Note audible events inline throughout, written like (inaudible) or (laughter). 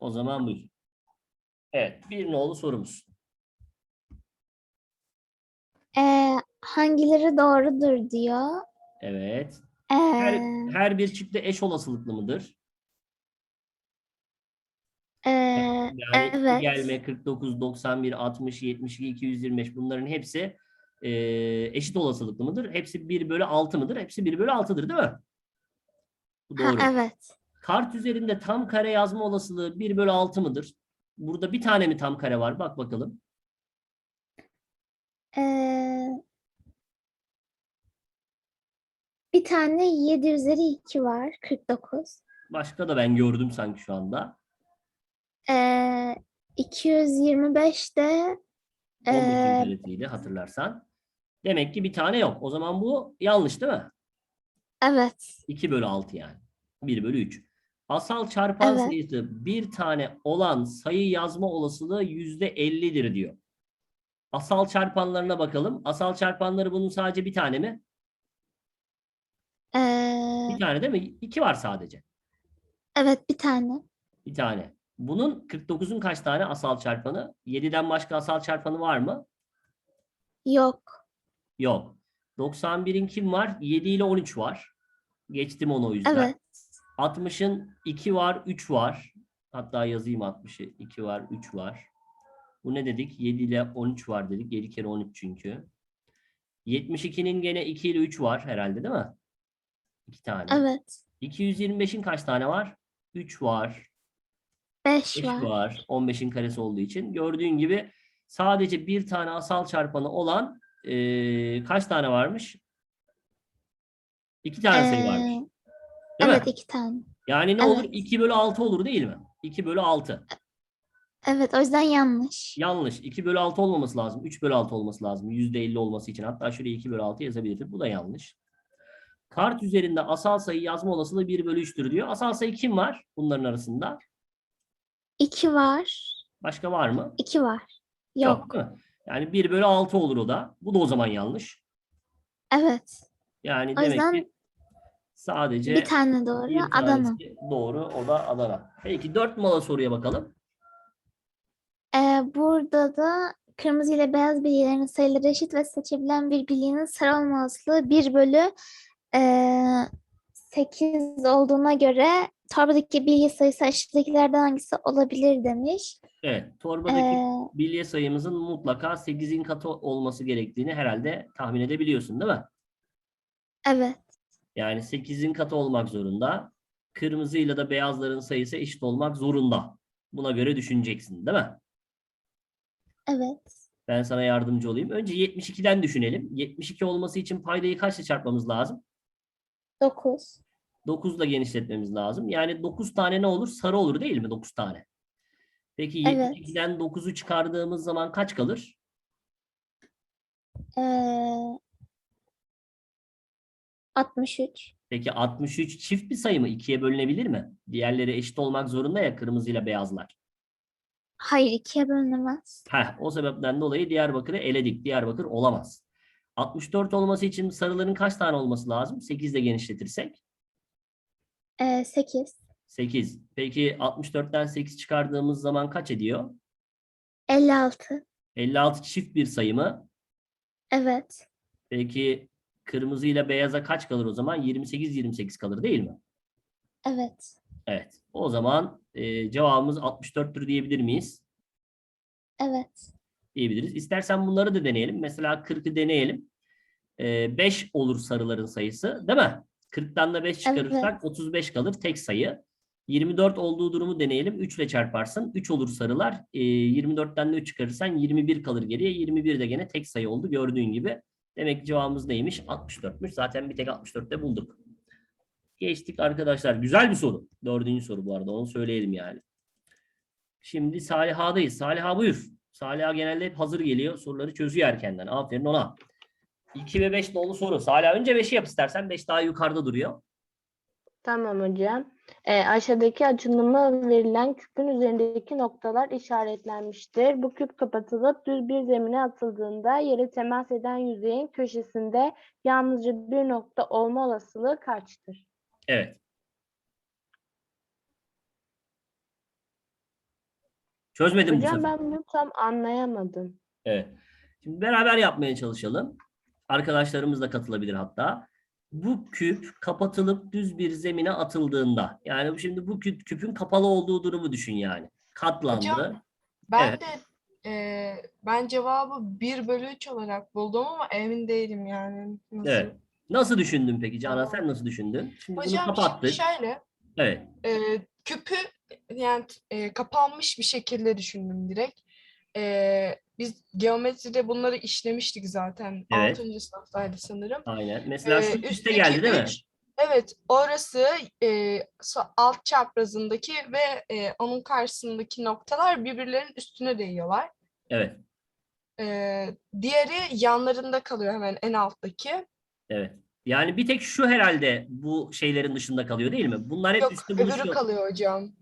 O zaman buyur. Evet, bir nolu sorumuz. Ee, hangileri doğrudur diyor. Evet. Ee, Her, her bir çıktı eş olasılıklı mıdır? ee, Yani evet. gelme 49, 91, 60, 72, 225 bunların hepsi e, eşit olasılıklı mıdır? Hepsi 1 bölü 6 mıdır? Hepsi 1 bölü 6'dır değil mi? Bu Ha, doğru. evet. Kart üzerinde tam kare yazma olasılığı 1 bölü 6 mıdır? Burada bir tane mi tam kare var? Bak bakalım. Ee, bir tane 7 üzeri 2 var. 49. Başka da ben gördüm sanki şu anda. Ee, 225 de 15'in ee, karesiydi hatırlarsan. Demek ki bir tane yok. O zaman bu yanlış değil mi? evet. 2 bölü 6 yani. 1 bölü 3. Asal çarpan Evet. sayısı bir tane olan sayı yazma olasılığı %50'dir diyor. Asal çarpanlarına bakalım. Asal çarpanları bunun sadece bir tane mi? Ee, Bir tane değil mi? İki var sadece. evet bir tane. Bir tane. Bunun 49'un kaç tane asal çarpanı? 7'den başka asal çarpanı var mı? Yok. Yok. 91'in kim var? 7 ile 13 var. Geçtim onu o yüzden. Evet. 60'ın 2 var, 3 var. Hatta yazayım 60'ı. 2 var, 3 var. Bu ne dedik? 7 ile 13 var dedik. 7 kere 13 çünkü. 72'nin gene 2 ile 3 var herhalde değil mi? 2 tane. Evet. 225'in kaç tane var? 3 var. 5 5 var. var. 15'in karesi olduğu için. Gördüğün gibi sadece bir tane asal çarpanı olan eee, kaç tane varmış? 2 tane sayı varmış. Değil evet mi? iki tane. Yani ne olur? Evet. 2 bölü 6 olur değil mi? 2 bölü 6. Evet o yüzden yanlış. Yanlış. 2 bölü 6 olmaması lazım. 3 bölü 6 olması lazım. %50 olması için. Hatta şuraya 2 bölü 6 yazabilirim. Bu da yanlış. Kart üzerinde asal sayı yazma olasılığı 1 bölü 3'tür diyor. Asal sayı kim var bunların arasında? 2 var. Başka var mı? 2 var. Yok. mi? Yani 1 bölü 6 olur o da. Bu da o zaman yanlış. Evet. Yani O demek yüzden ki sadece bir tane doğru. bir Adana. doğru. O da Adana. Peki 4 numaralı soruya bakalım. Ee, burada da kırmızı ile beyaz bilgilerin sayıları eşit ve seçebilen bir bilginin sarı olma olasılığı 1 bölü ee, 8 olduğuna göre torbadaki bilgi sayısı aşağıdakilerden hangisi olabilir demiş. Evet. Torbadaki Ee, bilye sayımızın mutlaka 8'in katı olması gerektiğini herhalde tahmin edebiliyorsun değil mi? evet. Yani 8'in katı olmak zorunda. Kırmızıyla da beyazların sayısı eşit olmak zorunda. Buna göre düşüneceksin değil mi? Evet. Ben sana yardımcı olayım. Önce 72'den düşünelim. 72 olması için paydayı kaçla çarpmamız lazım? 9. 9 ile genişletmemiz lazım. Yani 9 tane ne olur? Sarı olur değil mi? 9 tane. Peki Evet. 72'den 9'u çıkardığımız zaman kaç kalır? Ee, 63. Peki 63 çift bir sayı mı? 2'ye bölünebilir mi? Diğerleri eşit olmak zorunda ya kırmızıyla beyazlar. Hayır ikiye bölünemez. Heh, o sebepten dolayı Diyarbakır'ı eledik. Diyarbakır olamaz. 64 olması için sarıların kaç tane olması lazım? 8 ile genişletirsek. Ee, 8. 8. Peki 64'ten 8 çıkardığımız zaman kaç ediyor? 56. 56 çift bir sayı mı? Evet. Peki kırmızı ile beyaza kaç kalır o zaman? 28 28 kalır değil mi? Evet. Evet. O zaman e, cevabımız 64'tür diyebilir miyiz? Evet. Diyebiliriz. İstersen bunları da deneyelim. Mesela 40'ı deneyelim. 5 olur sarıların sayısı, değil mi? 40'tan da 5 çıkarırsak 35 kalır tek sayı. 24 olduğu durumu deneyelim. 3 ile çarparsın. 3 olur sarılar. E, 24'ten de 3 çıkarırsan 21 kalır geriye. 21 de gene tek sayı oldu gördüğün gibi. Demek ki cevabımız neymiş? 64'müş. Zaten bir tek 64'te bulduk. Geçtik arkadaşlar. Güzel bir soru. Dördüncü soru bu arada. Onu söyleyelim yani. Şimdi Saliha'dayız. Saliha buyur. Saliha genelde hep hazır geliyor. Soruları çözüyor erkenden. Aferin ona. 2 ve 5 dolu soru. Saliha önce 5'i yap istersen. 5 daha yukarıda duruyor. Tamam hocam. Ee, aşağıdaki açılımı verilen küpün üzerindeki noktalar işaretlenmiştir. Bu küp kapatılıp düz bir zemine atıldığında yere temas eden yüzeyin köşesinde yalnızca bir nokta olma olasılığı kaçtır? Evet. Çözmedin bu Hocam sefer. ben bunu tam anlayamadım. Evet. Şimdi beraber yapmaya çalışalım. Arkadaşlarımız da katılabilir hatta. Bu küp kapatılıp düz bir zemine atıldığında yani şimdi bu küp, küpün kapalı olduğu durumu düşün yani. Katlandı. Hocam, Ben Evet. de e, ben cevabı 1 bölü 3 olarak buldum ama emin değilim yani. Nasıl? Evet. Nasıl düşündün peki Canan? Sen nasıl düşündün? Şimdi Hocam bunu kapattık. şöyle Evet. e, küpü yani e, kapanmış bir şekilde düşündüm direkt. E, biz geometride bunları işlemiştik zaten. Evet. 6. sınıftaydı sanırım. Aynen. Mesela şu Ee, üste üstteki geldi değil mi? üç- Evet, orası e, alt çaprazındaki ve e, onun karşısındaki noktalar birbirlerinin üstüne değiyorlar. Evet. E, diğeri yanlarında kalıyor hemen en alttaki. Evet. Yani bir tek şu herhalde bu şeylerin dışında kalıyor değil mi? Bunlar hep Yok, üstü öbürü buluşuyor. kalıyor hocam.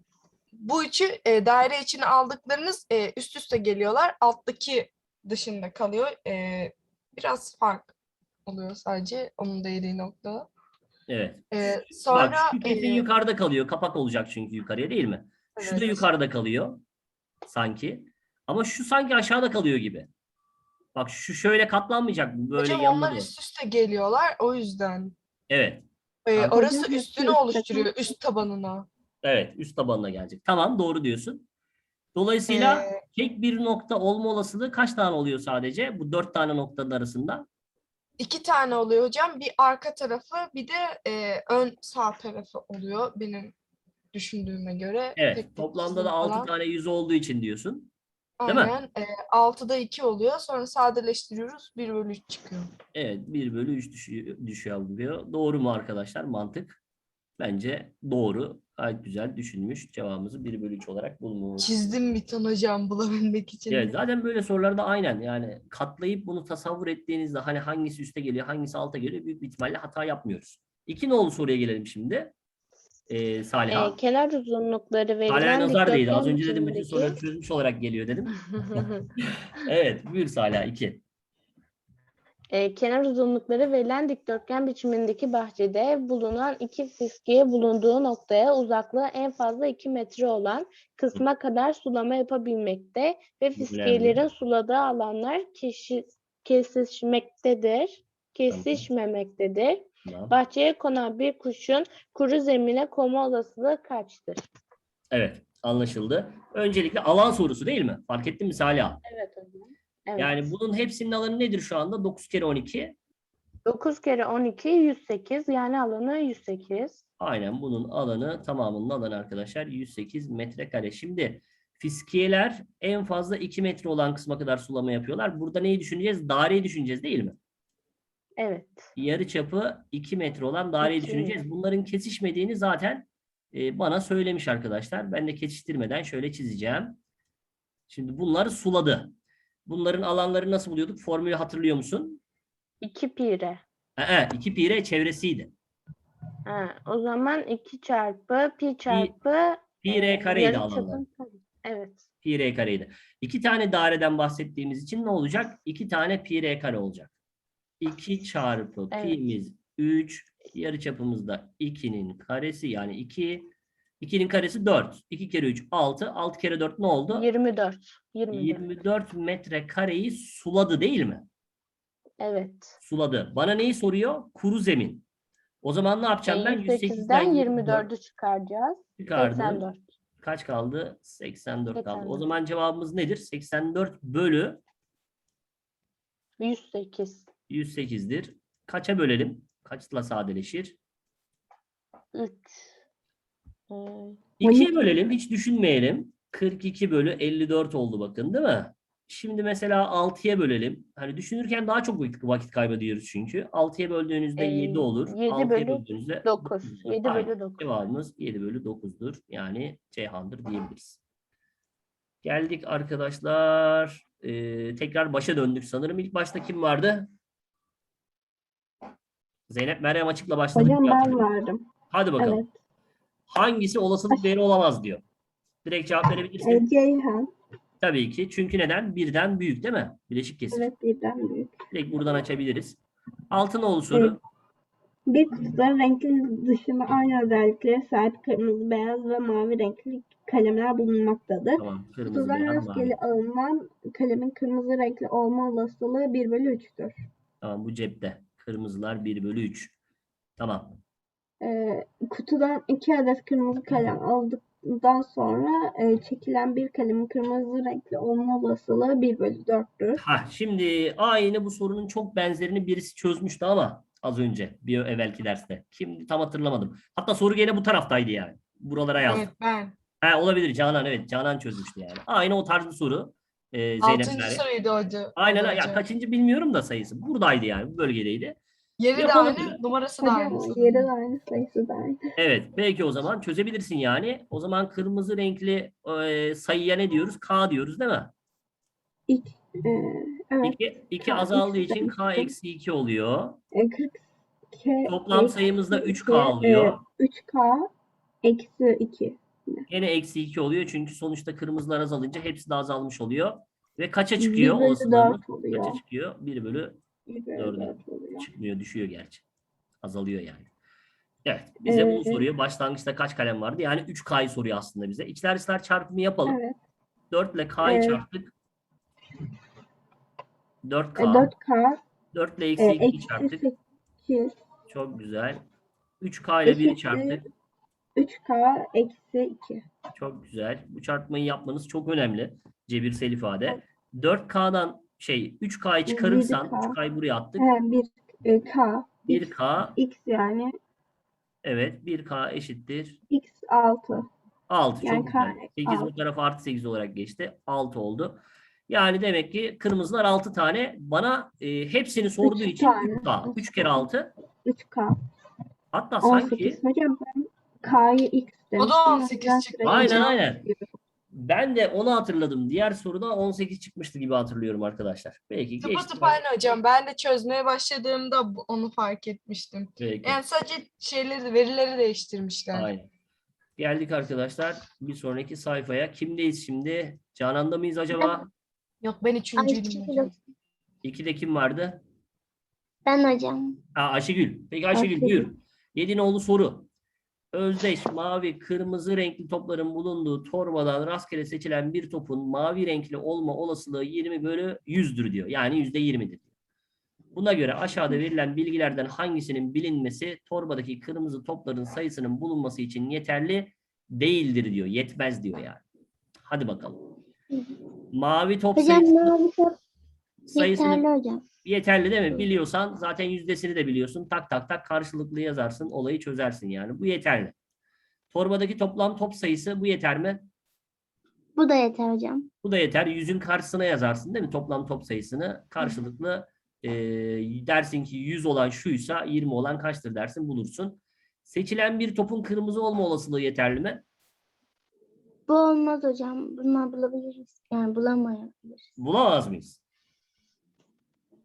Bu üçü e, daire içine aldıklarınız e, üst üste geliyorlar. Alttaki dışında kalıyor. E, biraz fark oluyor sadece onun değdiği noktada. Evet. E, sonra Bak şu kesin e, yukarıda kalıyor. Kapak olacak çünkü yukarıya değil mi? Şu da evet. yukarıda kalıyor sanki. Ama şu sanki aşağıda kalıyor gibi. Bak şu şöyle katlanmayacak mı? Böyle Hocam yanına onlar doğru. üst üste geliyorlar o yüzden. Evet. Ee, orası üstünü üst- oluşturuyor üst tabanına. Evet. Üst tabanına gelecek. Tamam doğru diyorsun. Dolayısıyla Ee, tek bir nokta olma olasılığı kaç tane oluyor sadece? Bu dört tane noktanın arasında. iki tane oluyor hocam. Bir arka tarafı bir de e, ön sağ tarafı oluyor benim düşündüğüme göre. Evet. Tek Toplamda da altı falan. tane yüz olduğu için diyorsun. değil mi? Aynen. E, 6'da 2 oluyor. Sonra sadeleştiriyoruz. 1 bölü 3 çıkıyor. Evet 1 bölü 3 düşüyor, düşüyor diyor. Doğru mu arkadaşlar mantık? Bence doğru. Gayet güzel düşünmüş. Cevabımızı 1 bölü 3 olarak bulmuş. Çizdim bir ton hocam bulabilmek için. Evet, zaten böyle sorularda aynen yani katlayıp bunu tasavvur ettiğinizde hani hangisi üste geliyor hangisi alta geliyor büyük bir ihtimalle hata yapmıyoruz. İki nolu soruya gelelim şimdi. Ee, Saliha. Ee, kenar uzunlukları verilen Salih'e nazar değdi. Az önce dedim bütün soruları çözmüş olarak geliyor dedim. (laughs) Evet buyur Salih 2. Ee, kenar uzunlukları verilen dikdörtgen biçimindeki bahçede bulunan iki fiskiye bulunduğu noktaya uzaklığı en fazla 2 metre olan kısma kadar sulama yapabilmekte ve fiskiyelerin suladığı alanlar keşi, kesişmektedir, kesişmemektedir. Tamam. Bahçeye konan bir kuşun kuru zemine konma olasılığı kaçtır? Evet anlaşıldı. Öncelikle alan sorusu değil mi? Fark ettin mi Salih? Evet hocam. Evet. Yani bunun hepsinin alanı nedir şu anda? 9 kere 12. 9 kere 12 108 yani alanı 108. Aynen bunun alanı tamamının alanı arkadaşlar 108 metrekare. Şimdi fiskiyeler en fazla 2 metre olan kısma kadar sulama yapıyorlar. Burada neyi düşüneceğiz? Daireyi düşüneceğiz değil mi? Evet. Yarı çapı 2 metre olan daireyi İki. düşüneceğiz. Bunların kesişmediğini zaten e, bana söylemiş arkadaşlar. Ben de kesiştirmeden şöyle çizeceğim. Şimdi bunlar suladı. Bunların alanları nasıl buluyorduk? Formülü hatırlıyor musun? 2 pire. Ee, 2 pire çevresiydi. Ha, o zaman 2 çarpı pi çarpı Pi e, r kareydi yarı alanlar. Evet. pi r kareydi. İki tane daireden bahsettiğimiz için ne olacak? İki tane pi r kare olacak. 2 çarpı Evet. pi'miz 3, yarıçapımız da 2'nin karesi yani 2. 2'nin karesi 4. 2 kere 3 6. 6 kere 4 ne oldu? 24. 24. 24 metre kareyi suladı değil mi? Evet. Suladı. Bana neyi soruyor? Kuru zemin. O zaman ne yapacağım ben? 108'den 108'den 24'ü çıkaracağız. çıkardım. 84. Kaç kaldı? 84 kaldı. O 84. zaman cevabımız nedir? 84 bölü 108. 108'dir. Kaça bölelim? Kaçla sadeleşir? 3. Ee, 2'ye bölelim. Hiç düşünmeyelim. 42 bölü 54 oldu bakın değil mi? Şimdi mesela 6'ya bölelim. Hani düşünürken daha çok vakit, vakit kaybediyoruz çünkü. 6'ya böldüğünüzde Ee, 7 olur. 7 6'ya bölü böldüğünüzde 9. dokuzdur. 7 Aynen. bölü 9. Cevabımız 7 bölü 9'dur. Yani Ceyhan'dır diyebiliriz. Geldik arkadaşlar. Ee, tekrar başa döndük sanırım. İlk başta kim vardı? Zeynep Meryem açıkla başladık. Hocam ben vardım. Hadi bakalım. Evet. Hangisi olasılık değeri olamaz diyor. Direkt cevap verebilirsin. E, Ceyhan. Tabii ki. Çünkü neden? Birden büyük değil mi? Bileşik kesir. Evet birden büyük. Direkt buradan açabiliriz. Altınoğlu soru. Bir kutuda renkli dışında aynı özelliklere sahip kırmızı, beyaz ve mavi renkli kalemler bulunmaktadır. Tamam. Kırmızı, Kutudan beyaz, mavi. rastgele alınan kalemin kırmızı renkli olma olasılığı 1 bölü 3'tür. Tamam bu cepte. Kırmızılar 1 bölü 3. Tamam. Ee, kutudan 2 adet kırmızı kalem aldıktan sonra e, çekilen bir kalemin kırmızı renkli olma olasılığı 1 bölü 4'tür. Ha, şimdi aynı bu sorunun çok benzerini birisi çözmüştü ama az önce bir evvelki derste. Kim tam hatırlamadım. Hatta soru gene bu taraftaydı yani. Buralara yazdım. Evet ben. Ha, olabilir Canan evet Canan çözmüştü yani. Aynı o tarz bir soru. Ee, Zeynep Altıncı soruydu hoca. Aynen ya kaçıncı bilmiyorum da sayısı. Buradaydı yani bu bölgedeydi. Yeri de Yapalım aynı, numarası da Hocam aynı. yeri de aynı sayısı da aynı. Evet belki o zaman çözebilirsin yani. O zaman kırmızı renkli e, sayıya ne diyoruz? K diyoruz değil mi? İlk, e, evet. 2, 2 K azaldığı eksi için K iki. eksi 2 oluyor. E, 40 K Toplam eksi sayımız da iki, 3K e, oluyor. 3K eksi 2. Gene eksi 2 oluyor çünkü sonuçta kırmızılar azalınca hepsi de azalmış oluyor. Ve kaça 1 çıkıyor? bölü Olasılığımız 4 oluyor. kaça çıkıyor? 1 bölü 1 bölü Dördü. 4 oluyor. çıkmıyor, düşüyor gerçi. Azalıyor yani. Evet, bize bunu Ee, soruyor. Başlangıçta kaç kalem vardı? Yani 3K'yı soruyor aslında bize. İçler dışlar çarpımı yapalım. Evet. 4 ile K'yı Evet. çarptık. E, 4K. 4K 4 ile e, eksi 2'yi eksi çarptık. 8 Çok güzel. 3K ile 1'i Eşittir. çarptık. 3K eksi 2. Çok güzel. Bu çarpmayı yapmanız çok önemli. Cebirsel ifade. 4K'dan şey 3K'yı çıkarırsan 7K. 3K'yı buraya attık. He, 1 e, K 1K X yani evet 1K eşittir X 6. 6 Yani çok güzel. K 8 bu altı. tarafa artı 8 olarak geçti. 6 oldu. Yani demek ki kırmızılar 6 tane. Bana e, hepsini sorduğu Üç için tane. 3K. 3 kere 6. 3K Hatta sanki 18. Hocam ben K'yı X demiştim. da 18 Ben çıktı. Aynen, aynen. Ben de onu hatırladım. Diğer soruda 18 çıkmıştı gibi hatırlıyorum arkadaşlar. Belki Tıpa geçti. tıpa aynı hocam. Ben de çözmeye başladığımda onu fark etmiştim. Peki. Yani sadece şeyleri, verileri değiştirmişler. Aynen. Geldik arkadaşlar bir sonraki sayfaya. Kimdeyiz şimdi? Canan'da mıyız acaba? Yok ben üçüncüydüm hocam. İkide kim vardı? Ben hocam. Ha, Ayşegül. Peki Ayşegül Ayşegül. buyur. Yedinoğlu soru. Özdeş mavi, kırmızı renkli topların bulunduğu torbadan rastgele seçilen bir topun mavi renkli olma olasılığı 20 bölü 100'dür diyor. Yani yüzde 20'dir. Buna göre aşağıda verilen bilgilerden hangisinin bilinmesi torbadaki kırmızı topların sayısının bulunması için yeterli değildir diyor. Yetmez diyor yani. Hadi bakalım. Mavi top Hocam sayısı, mavi top sayısını yeterli hocam. Yeterli değil mi? Biliyorsan zaten yüzdesini de biliyorsun. Tak tak tak karşılıklı yazarsın. Olayı çözersin yani. Bu yeterli. Torbadaki toplam top sayısı bu yeter mi? Bu da yeter hocam. Bu da yeter. Yüzün karşısına yazarsın değil mi? Toplam top sayısını karşılıklı e, dersin ki 100 olan şuysa 20 olan kaçtır dersin bulursun. Seçilen bir topun kırmızı olma olasılığı yeterli mi? Bu olmaz hocam. Bunlar bulabiliriz. Yani bulamayabiliriz. Bulamaz mıyız?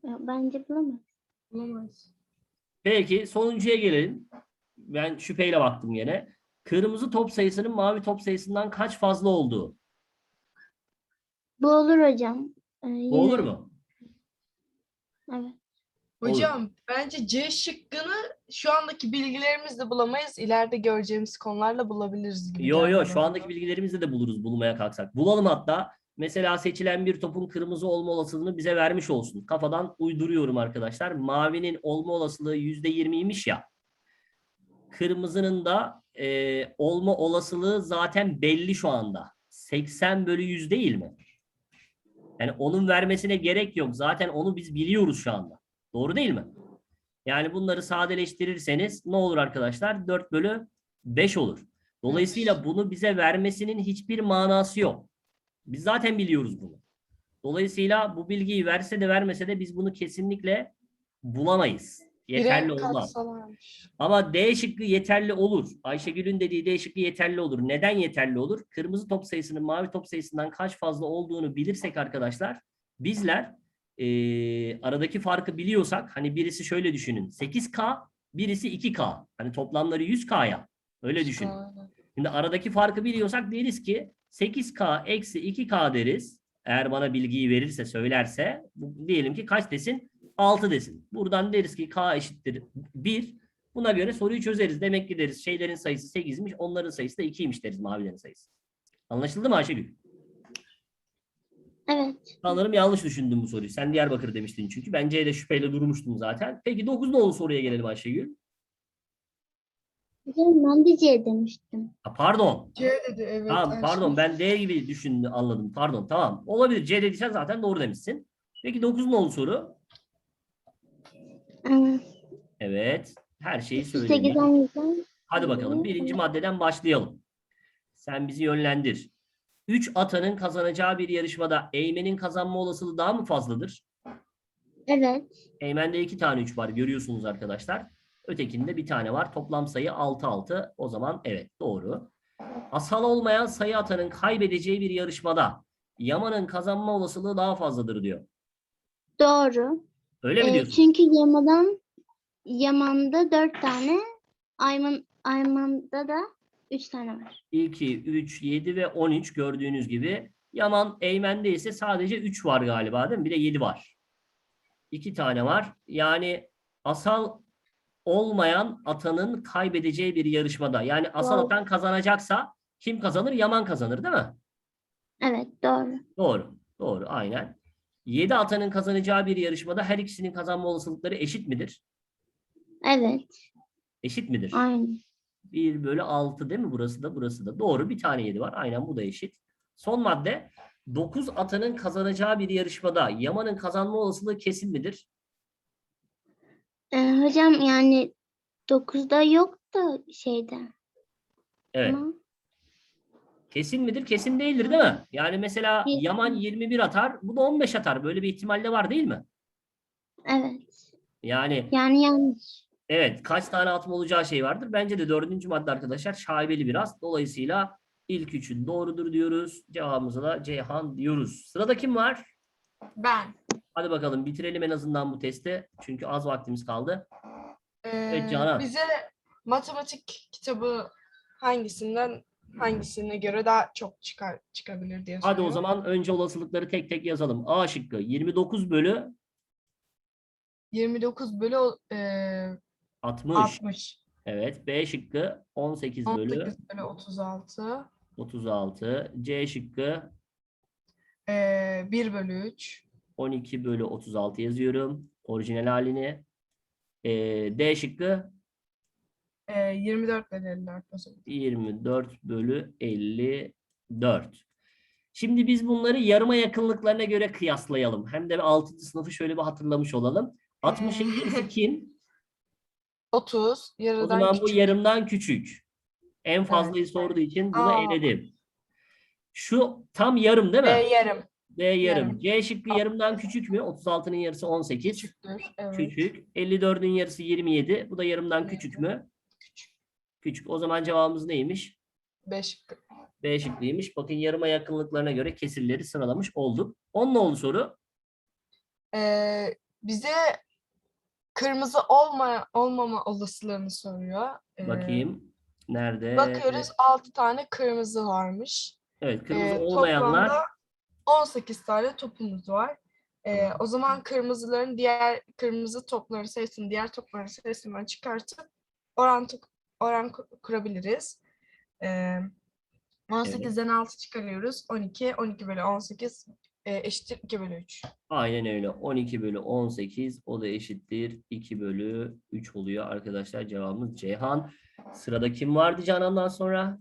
Bence bulamayız. Bulamaz. Peki sonuncuya gelelim. Ben şüpheyle baktım yine. Kırmızı top sayısının mavi top sayısından kaç fazla olduğu. Bu olur hocam. Ee, Bu olur mu? Evet. Olur. Hocam bence C şıkkını şu andaki bilgilerimizle bulamayız. İleride göreceğimiz konularla bulabiliriz gibi. Yo geldi yo bana. şu andaki bilgilerimizde de buluruz bulmaya kalksak. Bulalım hatta. Mesela seçilen bir topun kırmızı olma olasılığını bize vermiş olsun. Kafadan uyduruyorum arkadaşlar. Mavinin olma olasılığı %20'ymiş ya. Kırmızının da e, olma olasılığı zaten belli şu anda. 80 bölü 100 değil mi? Yani onun vermesine gerek yok. Zaten onu biz biliyoruz şu anda. Doğru değil mi? Yani bunları sadeleştirirseniz ne olur arkadaşlar? 4 bölü 5 olur. Dolayısıyla bunu bize vermesinin hiçbir manası yok. Biz zaten biliyoruz bunu. Dolayısıyla bu bilgiyi verse de vermese de biz bunu kesinlikle bulamayız. Yeterli olmaz. Ama D şıkkı yeterli olur. Ayşegül'ün dediği D şıkkı yeterli olur. Neden yeterli olur? Kırmızı top sayısının mavi top sayısından kaç fazla olduğunu bilirsek arkadaşlar bizler eee, aradaki farkı biliyorsak hani birisi şöyle düşünün 8K birisi 2K hani toplamları 100K'ya öyle düşünün. Şimdi aradaki farkı biliyorsak deriz ki 8K eksi 2K deriz. Eğer bana bilgiyi verirse söylerse diyelim ki kaç desin? 6 desin. Buradan deriz ki K eşittir 1. Buna göre soruyu çözeriz. Demek ki deriz şeylerin sayısı 8'miş, onların sayısı da 2'ymiş deriz mavilerin sayısı. Anlaşıldı mı Ayşegül? Evet. Sanırım yanlış düşündüm bu soruyu. Sen Diyarbakır demiştin çünkü. Ben C'de şüpheyle durmuştum zaten. Peki 9 nolu soruya gelelim Ayşegül. Hocam ben de C demiştim. Ha, pardon. C dedi evet. Tamam Ayşe. pardon ben D gibi düşündüm anladım. Pardon tamam. Olabilir. C dediysen zaten doğru demişsin. Peki 9 nolu soru. Ee, Evet. Her şeyi söyleyeyim. 8'den 100'den Hadi bakalım. Birinci maddeden başlayalım. Sen bizi yönlendir. 3 atanın kazanacağı bir yarışmada Eymen'in kazanma olasılığı daha mı fazladır? Evet. Eymen'de iki tane 3 var görüyorsunuz arkadaşlar. Ötekinde bir tane var. Toplam sayı 6 6. O zaman evet doğru. Asal olmayan sayı atanın kaybedeceği bir yarışmada Yaman'ın kazanma olasılığı daha fazladır diyor. Doğru. Öyle mi Ee, diyorsun? çünkü Yaman'dan Yaman'da 4 tane, Ayman Ayman'da da 3 tane var. 2, 3, 7 ve 13 gördüğünüz gibi. Yaman Eymen'de ise sadece 3 var galiba değil mi? Bir de 7 var. 2 tane var. Yani asal olmayan atanın kaybedeceği bir yarışmada. Yani asal Doğru. atan kazanacaksa kim kazanır? Yaman kazanır değil mi? Evet doğru. Doğru. Doğru. Aynen. 7 atanın kazanacağı bir yarışmada her ikisinin kazanma olasılıkları eşit midir? Evet. Eşit midir? Aynı. 1 bölü 6 değil mi? Burası da burası da. Doğru. Bir tane 7 var. Aynen bu da eşit. Son madde. 9 atanın kazanacağı bir yarışmada Yaman'ın kazanma olasılığı kesin midir? Ee, hocam yani 9'da yok da şeyde. Evet. Ama Kesin midir? Kesin değildir değil mi? Yani mesela Kesin. Yaman 21 atar, bu da 15 atar. Böyle bir ihtimal de var değil mi? evet. Yani Yani yanlış. evet kaç tane atma olacağı şey vardır. Bence de dördüncü madde arkadaşlar şaibeli biraz. Dolayısıyla ilk üçün doğrudur diyoruz. Cevabımıza da Ceyhan diyoruz. Sırada kim var? Ben. Hadi bakalım bitirelim en azından bu testi. Çünkü az vaktimiz kaldı. Ee, Canan. bize matematik kitabı hangisinden hangisine göre daha çok çıkar çıkabilir diye Hadi o soruyor. zaman önce olasılıkları tek tek yazalım. A şıkkı 29 bölü 29 bölü eee 60. 60. Evet. B şıkkı 18 bölü 18 bölü 36. 36. C şıkkı Eee 1 bölü 3. 12 bölü 36 yazıyorum. Orijinal halini. Ee, D şıkkı Eee 24 bölü 54 o zaman. 24 bölü 54. Şimdi biz bunları yarıma yakınlıklarına göre kıyaslayalım. Hem de 6. sınıfı şöyle bir hatırlamış olalım. 60'ın yarısı kim? 30 O yarıdan zaman bu küçük. yarımdan küçük. En fazlayı sorduğu için bunu Aa. eledim. Şu tam yarım değil mi? B yarım. D yarım. yarım. C şıkkı yarımdan küçük mü? 36'nın yarısı 18. Küçüktür. Evet. Küçük. 54'ün yarısı 27. Bu da yarımdan küçük mü? Küçük. Küçük. O zaman cevabımız neymiş? 5 B şıkkıymış. Bakın yarıma yakınlıklarına göre kesirleri sıralamış olduk. 10 oldu soru. Eee bize kırmızı olma olmama olasılığını soruyor. Eee, Bakayım. Nerede? Bakıyoruz 6 tane kırmızı varmış. Evet. Kırmızı Eee, olmayanlar Toplamda 18 tane topumuz var. Eee, o zaman kırmızıların diğer kırmızı topların sayısını diğer topların sayısından çıkartıp oran oran ku- kurabiliriz. Eee 18'den 6 çıkarıyoruz. 12, 12 bölü 18 eee, eşittir 2 bölü 3. Aynen öyle. 12 bölü 18 o da eşittir. 2 bölü 3 oluyor arkadaşlar. Cevabımız Ceyhan. Sırada kim vardı Canan'dan sonra?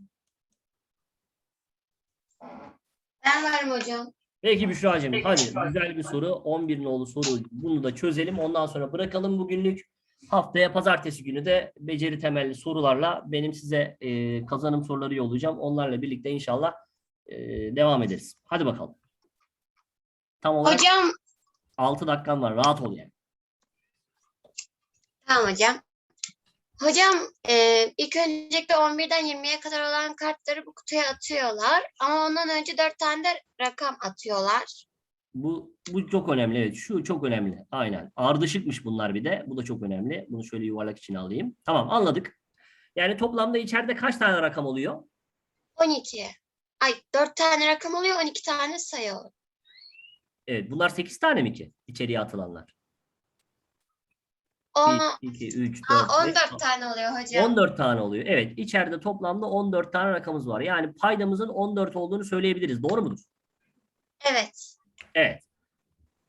Ben varım hocam. Peki Büşra'cığım hadi güzel bir soru. 11 nolu soru. Bunu da çözelim. Ondan sonra bırakalım bugünlük. Haftaya pazartesi günü de beceri temelli sorularla benim size e, kazanım soruları yollayacağım. Onlarla birlikte inşallah e, devam ederiz. Hadi bakalım. Tam olarak Hocam 6 dakikan var. Rahat ol yani. tamam hocam. Hocam e, ilk öncelikle 11'den 20'ye kadar olan kartları bu kutuya atıyorlar. Ama ondan önce 4 tane de rakam atıyorlar. Bu bu çok önemli. Evet, şu çok önemli. Aynen. Ardışıkmış bunlar bir de. Bu da çok önemli. Bunu şöyle yuvarlak içine alayım. Tamam, anladık. Yani toplamda içeride kaç tane rakam oluyor? 12. Ay 4 tane rakam oluyor 12 tane sayı oluyor. Evet, bunlar 8 tane mi ki içeriye atılanlar? O- 1, 2, 3, 4, Aa, 5, 14 tane oluyor hocam. 14 tane oluyor. Evet, içeride toplamda 14 tane rakamımız var. Yani paydamızın 14 olduğunu söyleyebiliriz. Doğru mudur? Evet. Evet.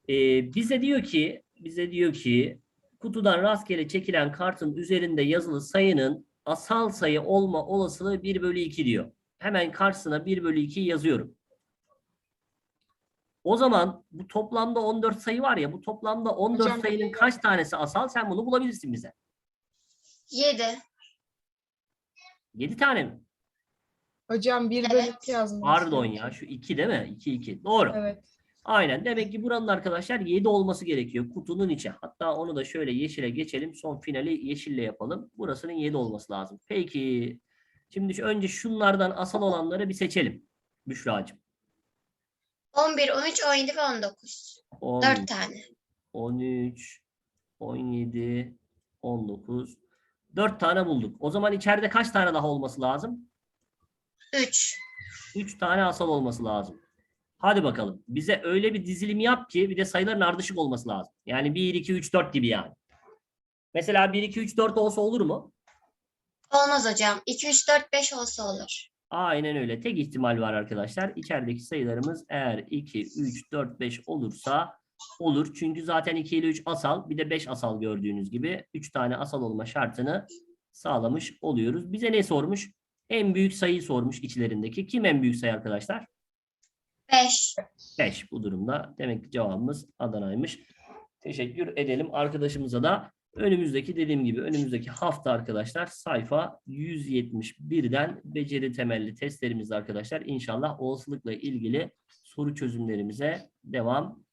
Ee, bize diyor ki, bize diyor ki kutudan rastgele çekilen kartın üzerinde yazılı sayının asal sayı olma olasılığı 1 bölü 2 diyor. Hemen karşısına 1 bölü 2 yazıyorum. O zaman bu toplamda 14 sayı var ya, bu toplamda 14 Hocam- sayının kaç tanesi asal? Sen bunu bulabilirsin bize. 7. 7 tane mi? Hocam 1 bölü Evet. 2 yazmış. Pardon ya, şu 2 değil mi? 2 2. Doğru. Evet. Aynen. Demek ki buranın arkadaşlar 7 olması gerekiyor kutunun içi. Hatta onu da şöyle yeşile geçelim. Son finali yeşille yapalım. Burasının 7 olması lazım. Peki. Şimdi şu- önce şunlardan asal olanları bir seçelim. Büşra'cığım. 11, 13, 17 ve 19. 10, 4 tane. 13, 17, 19. 4 tane bulduk. O zaman içeride kaç tane daha olması lazım? 3. 3 tane asal olması lazım. Hadi bakalım. Bize öyle bir dizilim yap ki bir de sayıların ardışık olması lazım. Yani 1, 2, 3, 4 gibi yani. Mesela 1, 2, 3, 4 olsa olur mu? Olmaz hocam. 2, 3, 4, 5 olsa olur. Aynen öyle. Tek ihtimal var arkadaşlar. İçerideki sayılarımız eğer 2, 3, 4, 5 olursa olur. Çünkü zaten 2 ile 3 asal bir de 5 asal gördüğünüz gibi 3 tane asal olma şartını sağlamış oluyoruz. Bize ne sormuş? En büyük sayıyı sormuş içlerindeki. Kim en büyük sayı arkadaşlar? 5. 5 bu durumda. Demek ki cevabımız Adana'ymış. Teşekkür edelim arkadaşımıza da. Önümüzdeki dediğim gibi önümüzdeki hafta arkadaşlar sayfa 171'den beceri temelli testlerimizde arkadaşlar inşallah olasılıkla ilgili soru çözümlerimize devam